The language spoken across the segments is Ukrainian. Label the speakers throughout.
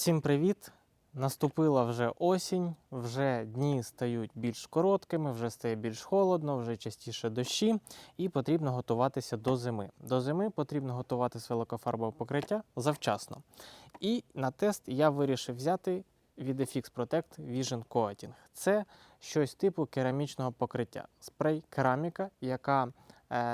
Speaker 1: Всім привіт! Наступила вже осінь, вже дні стають більш короткими, вже стає більш холодно, вже частіше дощі, і потрібно готуватися до зими. До зими потрібно готувати великофарбове покриття завчасно. І на тест я вирішив взяти від FX Protect Vision Coating. Це щось типу керамічного покриття. Спрей кераміка, яка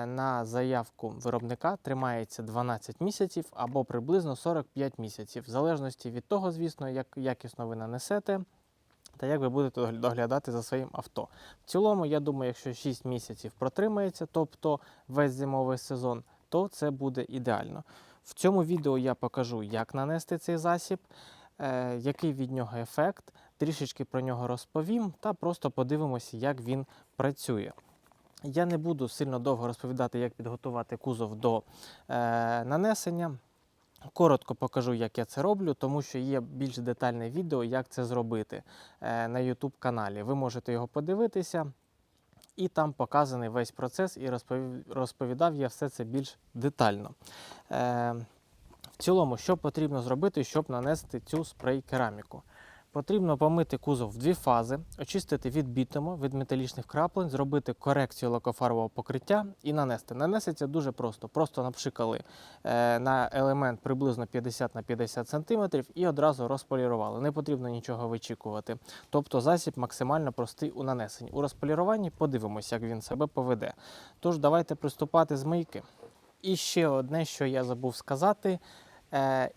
Speaker 1: на заявку виробника тримається 12 місяців або приблизно 45 місяців, в залежності від того, звісно, як якісно ви нанесете. Та як ви будете доглядати за своїм авто. В цілому, я думаю, якщо 6 місяців протримається, тобто весь зимовий сезон, то це буде ідеально. В цьому відео я покажу, як нанести цей засіб, е, який від нього ефект, трішечки про нього розповім та просто подивимося, як він працює. Я не буду сильно довго розповідати, як підготувати кузов до е, нанесення. Коротко покажу, як я це роблю, тому що є більш детальне відео, як це зробити е, на YouTube каналі. Ви можете його подивитися, і там показаний весь процес, і розповідав я все це більш детально. Е, в цілому, що потрібно зробити, щоб нанести цю спрей кераміку? Потрібно помити кузов в дві фази, очистити від бітуму, від металічних краплень, зробити корекцію лакофарбового покриття і нанести. Нанесеться дуже просто. Просто напшикали е, на елемент приблизно 50 на 50 см і одразу розполірували. Не потрібно нічого вичікувати. Тобто засіб максимально простий у нанесенні. У розполіруванні подивимося, як він себе поведе. Тож давайте приступати з мийки. І ще одне, що я забув сказати,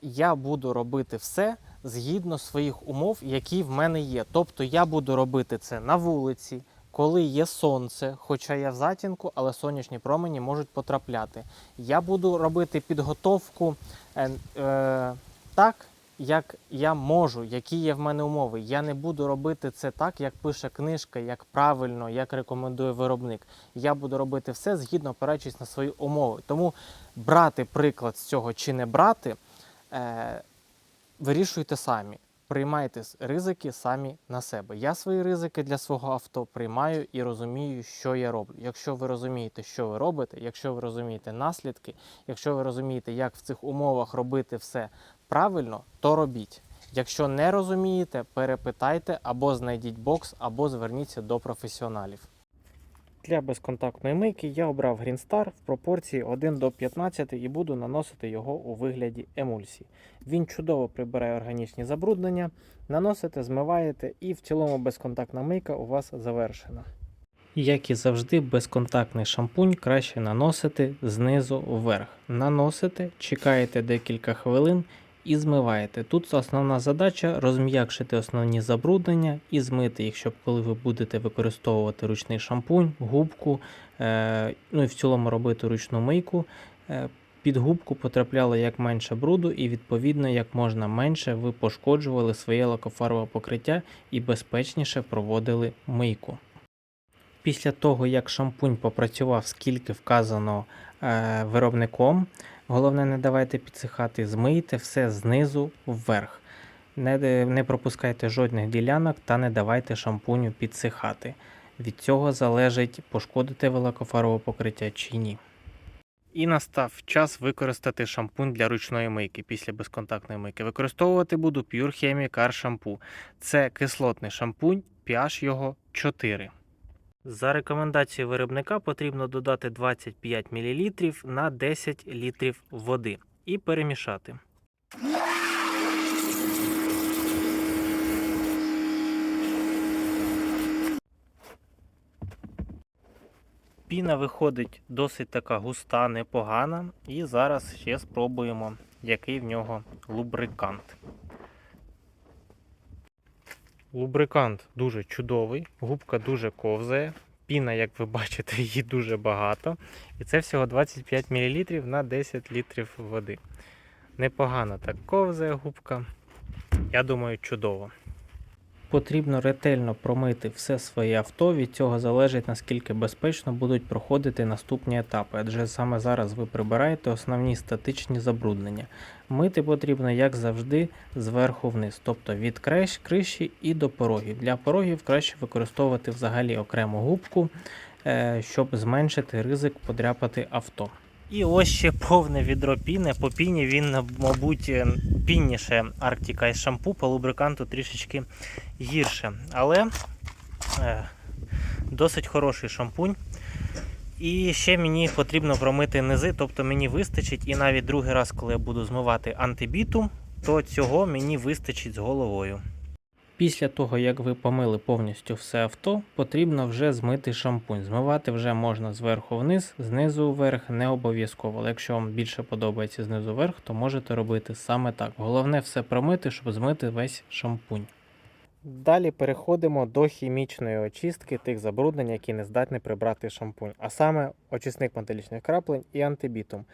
Speaker 1: я буду робити все згідно своїх умов, які в мене є. Тобто я буду робити це на вулиці, коли є сонце, хоча я в затінку, але сонячні промені можуть потрапляти. Я буду робити підготовку е, е, так, як я можу, які є в мене умови. Я не буду робити це так, як пише книжка, як правильно, як рекомендує виробник. Я буду робити все згідно опираючись на свої умови. Тому брати приклад з цього чи не брати. Е, вирішуйте самі. Приймайте ризики самі на себе. Я свої ризики для свого авто приймаю і розумію, що я роблю. Якщо ви розумієте, що ви робите, якщо ви розумієте наслідки, якщо ви розумієте, як в цих умовах робити все правильно, то робіть. Якщо не розумієте, перепитайте або знайдіть бокс, або зверніться до професіоналів. Для безконтактної мийки я обрав Green Star в пропорції 1 до 15 і буду наносити його у вигляді емульсії. Він чудово прибирає органічні забруднення, наносите, змиваєте і в цілому безконтактна мийка у вас завершена. Як і завжди, безконтактний шампунь краще наносити знизу вверх. Наносите, чекаєте декілька хвилин і змиваєте. Тут основна задача розм'якшити основні забруднення і змити їх, щоб коли ви будете використовувати ручний шампунь, губку, е, ну і в цілому робити ручну мийку. е, Під губку потрапляло як менше бруду, і відповідно як можна менше ви пошкоджували своє лакофарбове покриття і безпечніше проводили мийку. Після того, як шампунь попрацював скільки вказано е, виробником, головне не давайте підсихати, змийте все знизу вверх. Не, не пропускайте жодних ділянок та не давайте шампуню підсихати. Від цього залежить, пошкодите ви лакофарове покриття чи ні. І настав час використати шампунь для ручної мийки після безконтактної мийки. Використовувати буду Pure Chemi Car Shampoo. Це кислотний шампунь, pH його 4. За рекомендацією виробника потрібно додати 25 мл на 10 літрів води і перемішати. Піна виходить досить така густа, непогана. І зараз ще спробуємо, який в нього лубрикант. Лубрикант дуже чудовий, губка дуже ковзає. Піна, як ви бачите, її дуже багато. І це всього 25 мл на 10 літрів води. Непогано так ковзає губка. Я думаю, чудово. Потрібно ретельно промити все своє авто. Від цього залежить наскільки безпечно будуть проходити наступні етапи, адже саме зараз ви прибираєте основні статичні забруднення. Мити потрібно, як завжди, зверху вниз, тобто від криш, криші і до порогів. Для порогів краще використовувати взагалі окрему губку, е, щоб зменшити ризик подряпати авто. І ось ще повне відро піни. По піні він, мабуть, пінніше Арктика із шампу, по лубриканту трішечки гірше. Але е, досить хороший шампунь. І ще мені потрібно промити низи, тобто мені вистачить, і навіть другий раз, коли я буду змивати антибітум, то цього мені вистачить з головою. Після того, як ви помили повністю все авто, потрібно вже змити шампунь. Змивати вже можна зверху вниз, знизу вверх, не обов'язково. Але якщо вам більше подобається знизу вверх, то можете робити саме так. Головне все промити, щоб змити весь шампунь. Далі переходимо до хімічної очистки тих забруднень, які не здатні прибрати шампунь, а саме очисник металічних краплень і антибітум.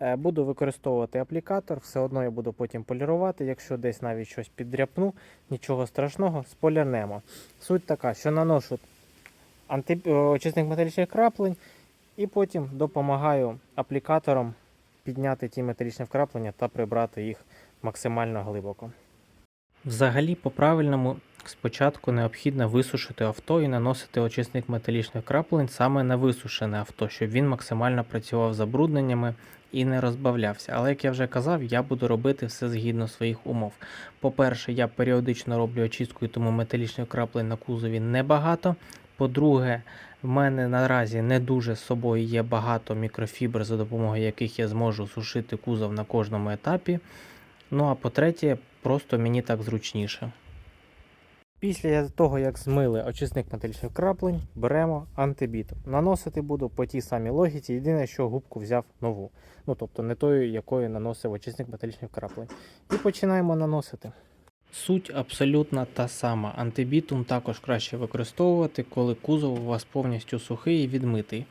Speaker 1: Е, Буду використовувати аплікатор, все одно я буду потім полірувати. Якщо десь навіть щось піддряпну, нічого страшного, сполірнемо. Суть така, що наношу анти... е, очисник металічних краплень і потім допомагаю аплікатором підняти ті металічні вкраплення та прибрати їх максимально глибоко. Взагалі, по-правильному, спочатку необхідно висушити авто і наносити очисник металічних краплень саме на висушене авто, щоб він максимально працював з забрудненнями і не розбавлявся. Але як я вже казав, я буду робити все згідно своїх умов. По-перше, я періодично роблю очистку, і тому металічних краплень на кузові небагато. По-друге, в мене наразі не дуже з собою є багато мікрофібр, за допомогою яких я зможу сушити кузов на кожному етапі. Ну а по-третє, просто мені так зручніше. Після того, як змили очисник металічних краплень, беремо антибітум. Наносити буду по тій самій логіці. Єдине, що губку взяв нову. Ну тобто не тою, якою наносив очисник металічних краплень. І починаємо наносити. Суть абсолютно та сама. Антибітум також краще використовувати, коли кузов у вас повністю сухий і відмитий.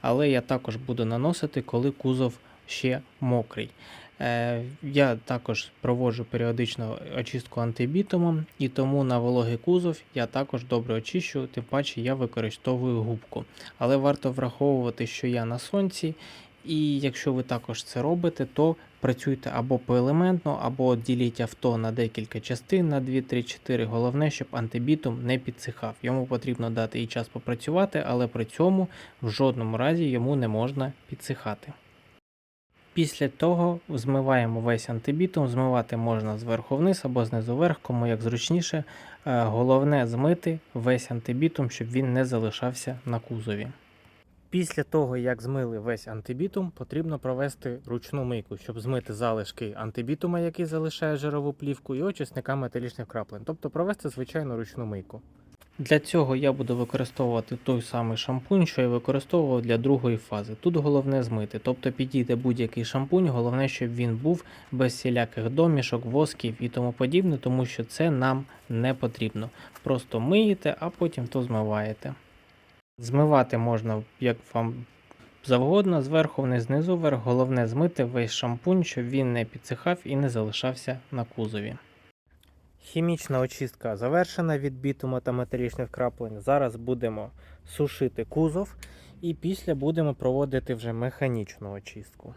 Speaker 1: Але я також буду наносити, коли кузов ще мокрий. Е, Я також проводжу періодично очистку антибітумом, і тому на вологий кузов я також добре очищу, тим паче я використовую губку. Але варто враховувати, що я на сонці, і якщо ви також це робите, то працюйте або поелементно, або діліть авто на декілька частин, на 2, 3, 4. Головне, щоб антибітум не підсихав. Йому потрібно дати і час попрацювати, але при цьому в жодному разі йому не можна підсихати. Після того змиваємо весь антибітум. Змивати можна зверху вниз або знизу вверх, кому як зручніше. Е, Головне змити весь антибітум, щоб він не залишався на кузові. Після того, як змили весь антибітум, потрібно провести ручну мийку, щоб змити залишки антибітума, який залишає жирову плівку, і очисника металічних краплень, тобто провести звичайну ручну мийку. Для цього я буду використовувати той самий шампунь, що я використовував для другої фази. Тут головне змити, тобто підійде будь-який шампунь, головне, щоб він був без всіляких домішок, восків і тому подібне, тому що це нам не потрібно. Просто миєте, а потім то змиваєте. Змивати можна як вам завгодно, зверху вниз, знизу вверх. Головне змити весь шампунь, щоб він не підсихав і не залишався на кузові. Хімічна очистка завершена від бітума та металічних краплень. Зараз будемо сушити кузов і після будемо проводити вже механічну очистку.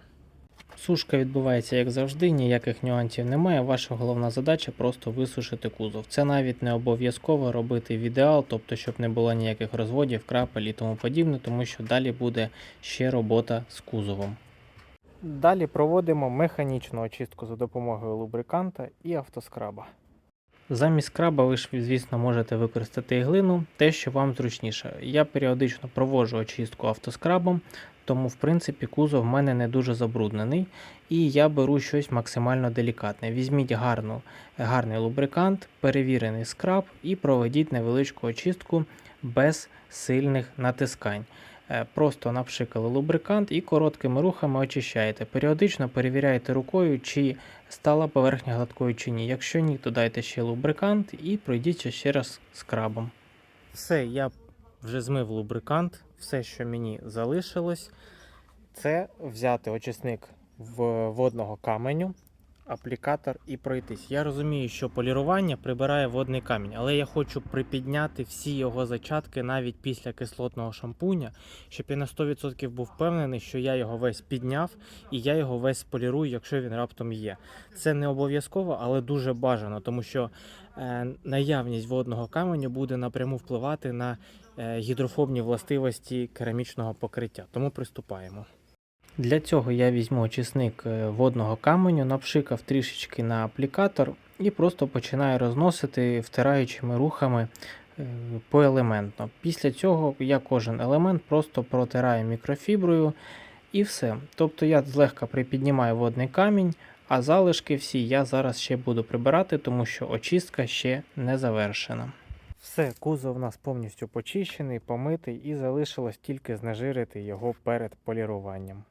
Speaker 1: Сушка відбувається як завжди, ніяких нюансів немає. Ваша головна задача просто висушити кузов. Це навіть не обов'язково робити в ідеал, тобто щоб не було ніяких розводів, крапель і тому подібне, тому що далі буде ще робота з кузовом. Далі проводимо механічну очистку за допомогою лубриканта і автоскраба. Замість скраба ви ж, звісно, можете використати і глину, те, що вам зручніше. Я періодично проводжу очистку автоскрабом, тому в принципі кузов в мене не дуже забруднений. І я беру щось максимально делікатне. Візьміть гарну, гарний лубрикант, перевірений скраб і проведіть невеличку очистку без сильних натискань. Е, Просто напшикали лубрикант і короткими рухами очищаєте. Періодично перевіряйте рукою, чи стала поверхня гладкою чи ні. Якщо ні, то дайте ще лубрикант і пройдіть ще раз скрабом. Все, я вже змив лубрикант. Все, що мені залишилось, це взяти очисник в водного каменю, аплікатор і пройтись. Я розумію, що полірування прибирає водний камінь, але я хочу припідняти всі його зачатки навіть після кислотного шампуня, щоб я на 100% був впевнений, що я його весь підняв і я його весь полірую, якщо він раптом є. Це не обов'язково, але дуже бажано, тому що е, наявність водного каменю буде напряму впливати на е, гідрофобні властивості керамічного покриття. Тому приступаємо. Для цього я візьму очисник е, водного каменю, напшикав трішечки на аплікатор і просто починаю розносити втираючими рухами е, поелементно. Після цього я кожен елемент просто протираю мікрофіброю і все. Тобто я злегка припіднімаю водний камінь, а залишки всі я зараз ще буду прибирати, тому що очистка ще не завершена. Все, кузов у нас повністю почищений, помитий і залишилось тільки знежирити його перед поліруванням.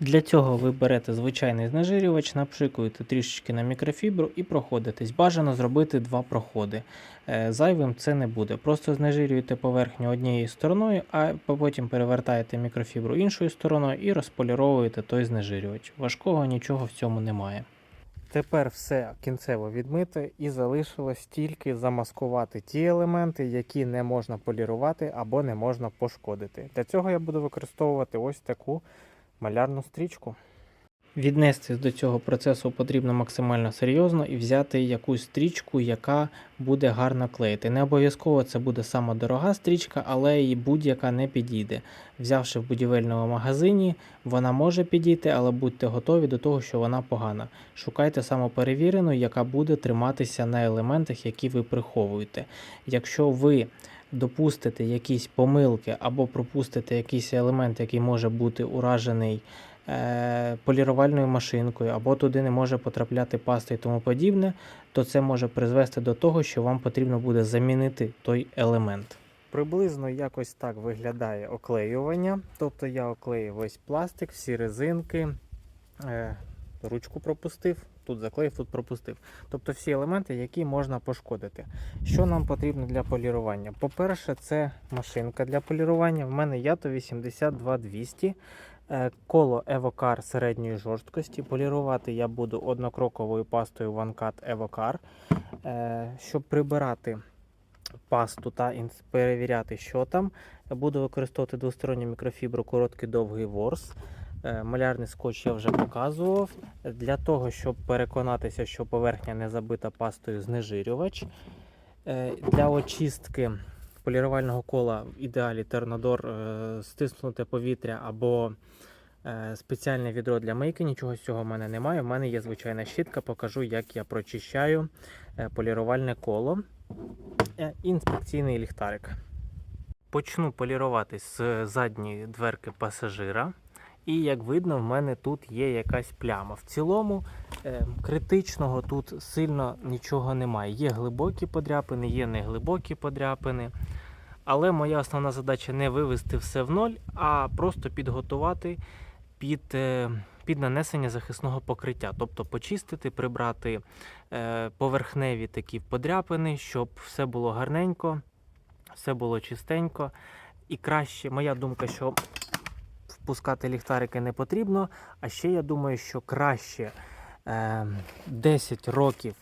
Speaker 1: Для цього ви берете звичайний знежирювач, напшикуєте трішечки на мікрофібру і проходитесь. Бажано зробити два проходи. Е, Зайвим це не буде. Просто знежирюєте поверхню однією стороною, а потім перевертаєте мікрофібру іншою стороною і розполіровуєте той знежирювач. Важкого нічого в цьому немає. Тепер все кінцево відмите і залишилось тільки замаскувати ті елементи, які не можна полірувати або не можна пошкодити. Для цього я буду використовувати ось таку малярну стрічку. Віднестись до цього процесу потрібно максимально серйозно і взяти якусь стрічку, яка буде гарно клеїти. Не обов'язково це буде сама дорога стрічка, але і будь-яка не підійде. Взявши в будівельному магазині, вона може підійти, але будьте готові до того, що вона погана. Шукайте самоперевірену, яка буде триматися на елементах, які ви приховуєте. Якщо ви допустите якісь помилки або пропустите якийсь елемент, який може бути уражений е, полірувальною машинкою, або туди не може потрапляти паста і тому подібне, то це може призвести до того, що вам потрібно буде замінити той елемент. Приблизно якось так виглядає оклеювання. Тобто я оклеїв весь пластик, всі резинки, е, ручку пропустив, тут заклеїв, тут пропустив. Тобто всі елементи, які можна пошкодити. Що нам потрібно для полірування? По-перше, це машинка для полірування. В мене Ято 82200. Е, Коло Evocar середньої жорсткості. Полірувати я буду однокроковою пастою OneCut Evocar. Е, Щоб прибирати пасту та перевіряти, що там, буду використовувати двосторонню мікрофібру короткий довгий ворс. Е, Малярний скотч я вже показував. Для того, щоб переконатися, що поверхня не забита пастою знежирювач. Е, Для очистки полірувального кола в ідеалі тернодор е, стиснуте повітря або спеціальне відро для мийки. Нічого з цього в мене немає. У мене є звичайна щітка, покажу, як я прочищаю полірувальне коло. Інспекційний ліхтарик. Почну полірувати з задньої дверки пасажира. І як видно, в мене тут є якась пляма. В цілому е, критичного тут сильно нічого немає. Є глибокі подряпини, є неглибокі подряпини. Але моя основна задача не вивести все в ноль, а просто підготувати під, е, під нанесення захисного покриття. Тобто почистити, прибрати е, поверхневі такі подряпини, щоб все було гарненько, все було чистенько. І краще, моя думка, що впускати ліхтарики не потрібно. А ще я думаю, що краще е, 10 років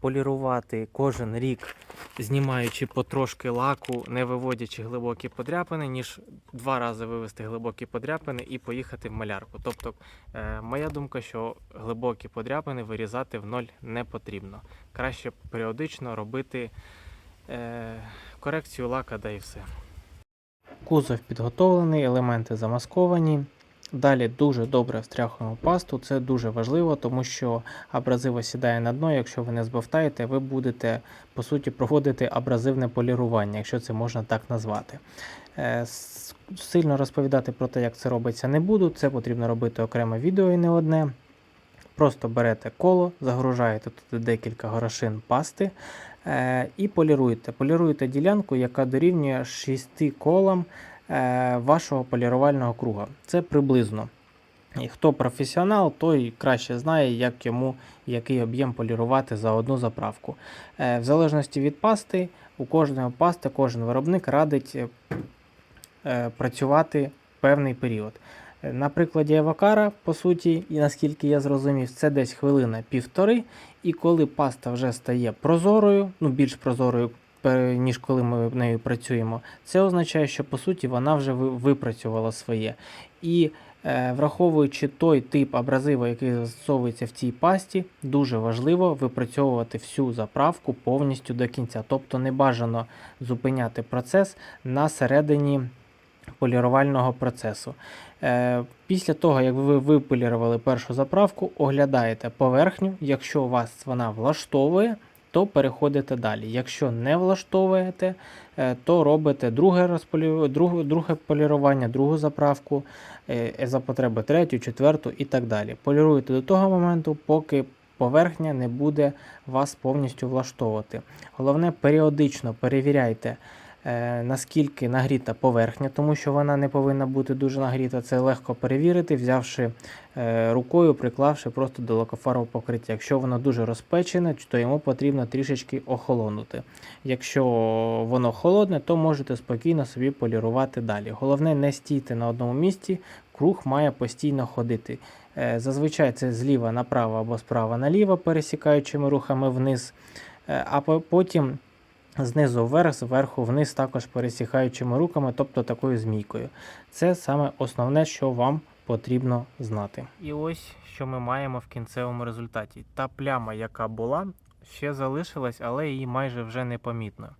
Speaker 1: полірувати кожен рік, знімаючи потрошки лаку, не виводячи глибокі подряпини, ніж два рази вивести глибокі подряпини і поїхати в малярку. Тобто, е, моя думка, що глибокі подряпини вирізати в ноль не потрібно. Краще періодично робити е, корекцію лака, да і все. Кузов підготовлений, елементи замасковані. Далі дуже добре встряхуємо пасту. Це дуже важливо, тому що абразив осідає на дно. Якщо ви не збовтаєте, ви будете по суті проводити абразивне полірування, якщо це можна так назвати. Е, Сильно розповідати про те, як це робиться, не буду. Це потрібно робити окреме відео і не одне. Просто берете коло, загружаєте туди декілька горошин пасти і поліруєте. Поліруєте ділянку, яка дорівнює 6 колам е, вашого полірувального круга. Це приблизно. І хто професіонал, той краще знає, як йому який об'єм полірувати за одну заправку. Е, в залежності від пасти, у кожної пасти кожен виробник радить е, е, працювати певний період. На прикладі Евакара, по суті, і наскільки я зрозумів, це десь хвилина півтори. І коли паста вже стає прозорою, ну більш прозорою, ніж коли ми нею працюємо, це означає, що по суті вона вже ви- випрацювала своє. І е, враховуючи той тип абразиву, який застосовується в цій пасті, дуже важливо випрацьовувати всю заправку повністю до кінця. Тобто не бажано зупиняти процес на середині полірувального процесу. Е, Після того, як ви виполірували першу заправку, оглядаєте поверхню. Якщо вас вона влаштовує, то переходите далі. Якщо не влаштовуєте, е, то робите друге, розполі... друге, друге полірування, другу заправку, е, за потреби третю, четверту і так далі. Поліруєте до того моменту, поки поверхня не буде вас повністю влаштовувати. Головне, періодично перевіряйте, наскільки нагріта поверхня, тому що вона не повинна бути дуже нагріта. Це легко перевірити, взявши е, рукою, приклавши просто до лакофарового покриття. Якщо воно дуже розпечене, то йому потрібно трішечки охолонути. Якщо воно холодне, то можете спокійно собі полірувати далі. Головне, не стійте на одному місці, круг має постійно ходити. Е, Зазвичай це зліва направо або справа наліво, пересікаючими рухами вниз, Е, а потім знизу вверх, зверху вниз, також пересікаючими руками, тобто такою змійкою. Це саме основне, що вам потрібно знати. І ось що ми маємо в кінцевому результаті. Та пляма, яка була, ще залишилась, але її майже вже не помітно.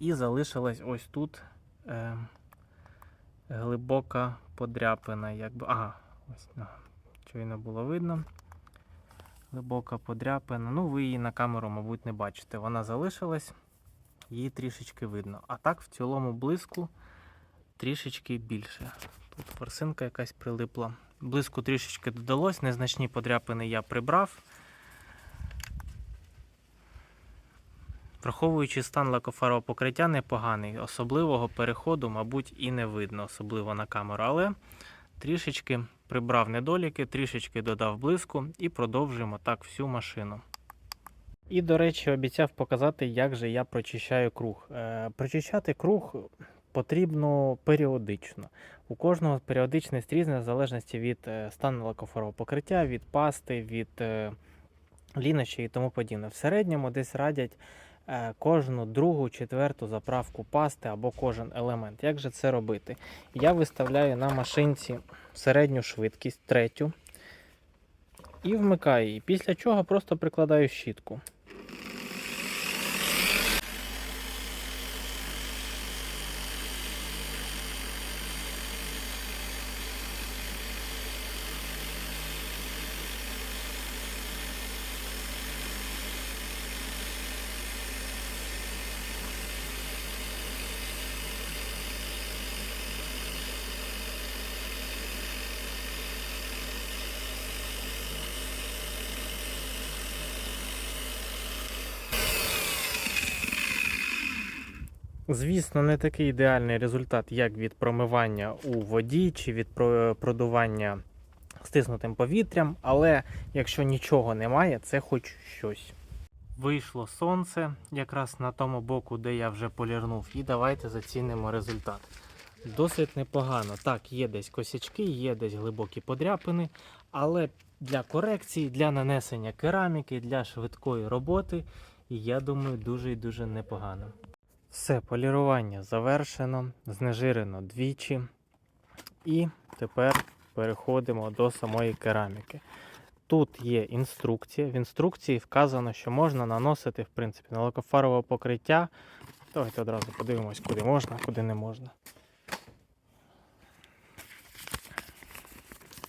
Speaker 1: І залишилась ось тут е, глибока подряпина. Якби. Ага, ось ну, щойно було видно. Глибока подряпина. Ну, ви її на камеру, мабуть, не бачите. Вона залишилась, її трішечки видно. А так в цілому блиску трішечки більше. Тут форсинка якась прилипла. Блиску трішечки додалось, незначні подряпини я прибрав. Враховуючи стан лакофарового покриття непоганий, особливого переходу, мабуть, і не видно, особливо на камеру. Але трішечки прибрав недоліки, трішечки додав блиску і продовжуємо так всю машину. І, до речі, обіцяв показати, як же я прочищаю круг. Е, прочищати круг потрібно періодично. У кожного періодичність різна в залежності від е, стану лакофарового покриття, від пасти, від е, лінощі і тому подібне. В середньому десь радять кожну другу, четверту заправку пасти або кожен елемент. Як же це робити? Я виставляю на машинці середню швидкість, третю, і вмикаю її. Після чого просто прикладаю щітку. Звісно, не такий ідеальний результат, як від промивання у воді чи від продування стиснутим повітрям, але якщо нічого немає, це хоч щось. Вийшло сонце якраз на тому боку, де я вже полірнув, і давайте зацінимо результат. Досить непогано. Так, є десь косячки, є десь глибокі подряпини, але для корекції, для нанесення кераміки, для швидкої роботи, я думаю, дуже і дуже непогано. Все, полірування завершено, знежирено двічі. І тепер переходимо до самої кераміки. Тут є інструкція. В інструкції вказано, що можна наносити в принципі, на лакофарове покриття. Давайте одразу подивимось, куди можна, куди не можна.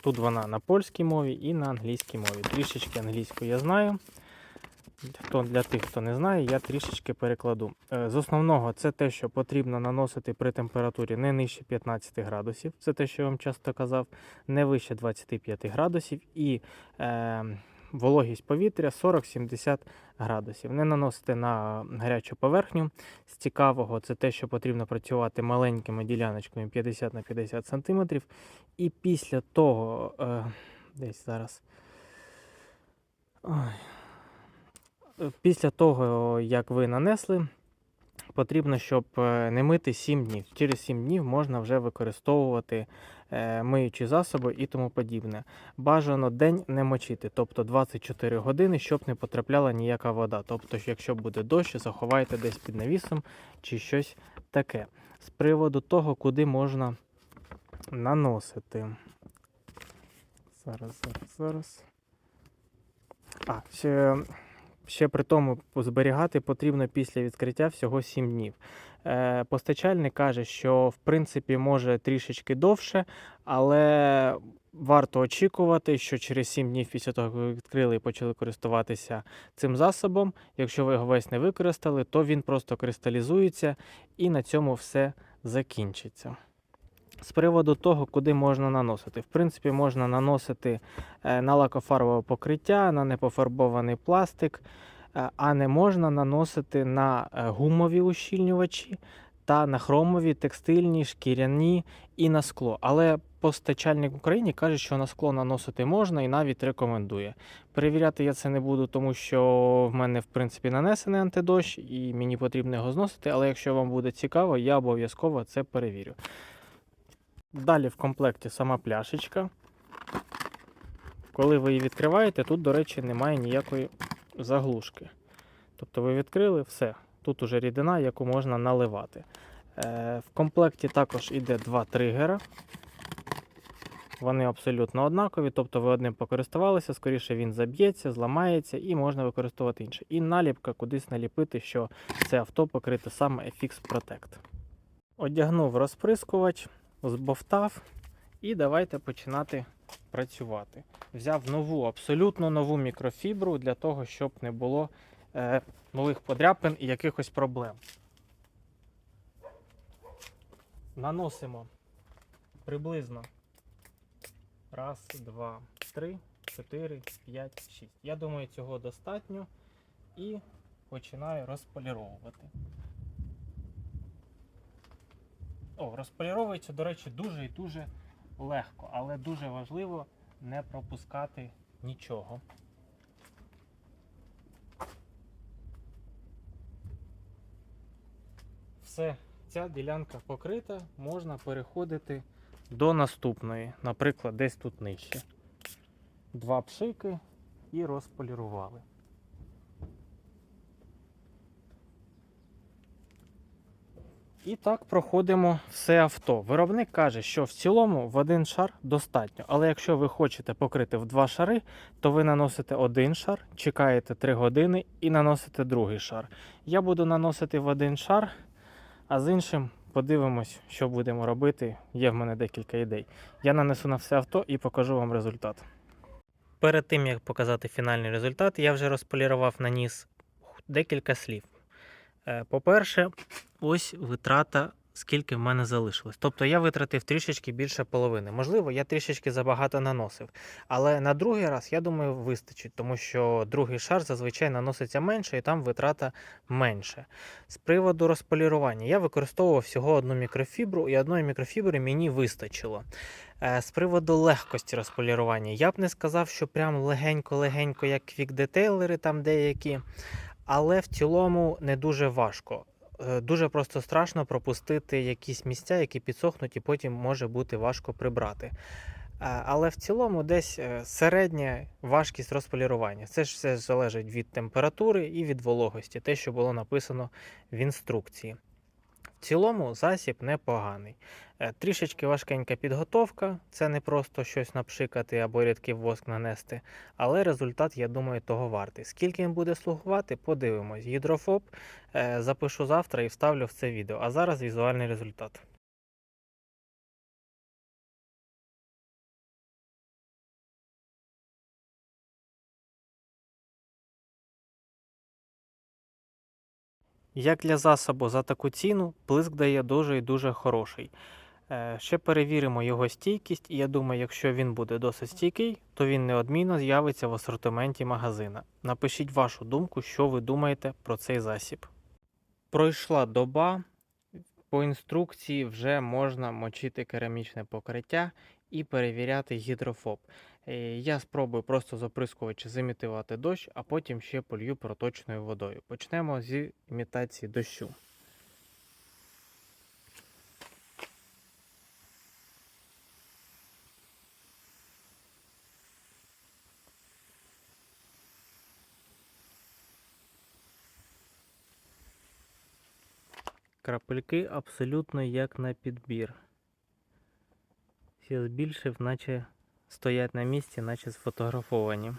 Speaker 1: Тут вона на польській мові і на англійській мові. Трішечки англійську я знаю. Хто для тих, хто не знає, я трішечки перекладу. Е, З основного це те, що потрібно наносити при температурі не нижче 15 градусів. Це те, що я вам часто казав, не вище 25 градусів і е, вологість повітря 40-70 градусів. Не наносити на гарячу поверхню. З цікавого, це те, що потрібно працювати маленькими діляночками 50 на 50 см. І після того, е, десь зараз. Ой. Після того, як ви нанесли, потрібно, щоб е, не мити 7 днів. Через 7 днів можна вже використовувати е, миючі засоби і тому подібне. Бажано день не мочити, тобто 24 години, щоб не потрапляла ніяка вода. Тобто, якщо буде дощ, заховайте десь під навісом чи щось таке. З приводу того, куди можна наносити. Зараз, зараз, зараз. А, ще ще при тому зберігати потрібно після відкриття всього 7 днів. Е, Постачальник каже, що в принципі може трішечки довше, але варто очікувати, що через 7 днів після того, як ви відкрили і почали користуватися цим засобом, якщо ви його весь не використали, то він просто кристалізується і на цьому все закінчиться. З приводу того, куди можна наносити. В принципі, можна наносити е, на лакофарбове покриття, на непофарбований пластик, е, а не можна наносити на е, гумові ущільнювачі та на хромові, текстильні, шкіряні і на скло. Але постачальник в Україні каже, що на скло наносити можна і навіть рекомендує. Перевіряти я це не буду, тому що в мене в принципі нанесений антидощ і мені потрібно його зносити. Але якщо вам буде цікаво, я обов'язково це перевірю. Далі в комплекті сама пляшечка. Коли ви її відкриваєте, тут, до речі, немає ніякої заглушки. Тобто ви відкрили все. Тут уже рідина, яку можна наливати. Е, в комплекті також іде два тригера. Вони абсолютно однакові, тобто ви одним покористувалися, скоріше він заб'ється, зламається і можна використовувати інше. І наліпка кудись наліпити, що це авто покрите саме FX Protect. Одягнув розприскувач, збовтав і давайте починати працювати. Взяв нову, абсолютно нову мікрофібру для того, щоб не було е, нових подряпин і якихось проблем. Наносимо приблизно раз, два, три, чотири, п'ять, шість. Я думаю, цього достатньо. І починаю розполіровувати. О, розполіровується, до речі, дуже і дуже легко, але дуже важливо не пропускати нічого. Все, ця ділянка покрита, можна переходити до наступної, наприклад, десь тут нижче. Два пшики і розполірували. І так проходимо все авто. Виробник каже, що в цілому в один шар достатньо. Але якщо ви хочете покрити в два шари, то ви наносите один шар, чекаєте 3 години і наносите другий шар. Я буду наносити в один шар, а з іншим подивимось, що будемо робити. Є в мене декілька ідей. Я нанесу на все авто і покажу вам результат. Перед тим як показати фінальний результат, я вже розполірував на ніс декілька слів. Е, По-перше, ось витрата, скільки в мене залишилось. Тобто я витратив трішечки більше половини. Можливо, я трішечки забагато наносив. Але на другий раз, я думаю, вистачить, тому що другий шар зазвичай наноситься менше і там витрата менше. З приводу розполірування, я використовував всього одну мікрофібру, і одної мікрофібри мені вистачило. Е, З приводу легкості розполірування, я б не сказав, що прям легенько-легенько, як квік-детейлери там деякі. Але в цілому не дуже важко. Е, Дуже просто страшно пропустити якісь місця, які підсохнуть, і потім може бути важко прибрати. Е, Але в цілому десь е, середня важкість розполірування. Це ж все залежить від температури і від вологості, те, що було написано в інструкції. Цілому засіб непоганий. Е, Трішечки важкенька підготовка, це не просто щось напшикати або рідкий воск нанести, але результат, я думаю, того вартий. Скільки він буде слугувати, подивимось. Гідрофоб е, запишу завтра і вставлю в це відео. А зараз візуальний результат. Як для засобу за таку ціну, блиск дає дуже і дуже хороший. Е, Ще перевіримо його стійкість, і я думаю, якщо він буде досить стійкий, то він неодмінно з'явиться в асортименті магазина. Напишіть вашу думку, що ви думаєте про цей засіб. Пройшла доба, по інструкції вже можна мочити керамічне покриття і перевіряти гідрофоб. Е, Я спробую просто заприскувачі зімітувати дощ, а потім ще полью проточною водою. Почнемо з імітації дощу. Крапельки абсолютно як на підбір. Ще збільшив, наче стоять на місці, наче сфотографовані.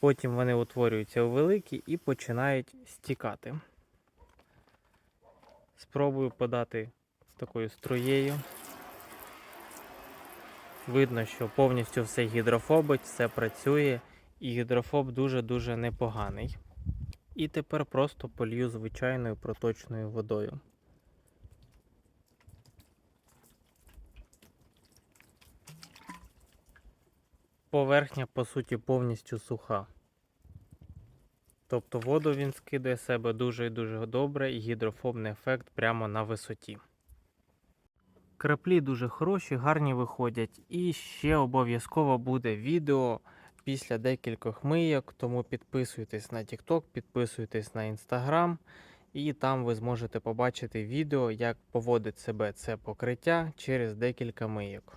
Speaker 1: Потім вони утворюються у великі і починають стікати. Спробую подати з такою струєю. Видно, що повністю все гідрофобить, все працює, і гідрофоб дуже-дуже непоганий. І тепер просто полью звичайною проточною водою. Поверхня, по суті, повністю суха. Тобто воду він скидає себе дуже і дуже добре, і гідрофобний ефект прямо на висоті. Краплі дуже хороші, гарні виходять. І ще обов'язково буде відео після декількох мийок, тому підписуйтесь на TikTok, підписуйтесь на Instagram, і там ви зможете побачити відео, як поводить себе це покриття через декілька мийок.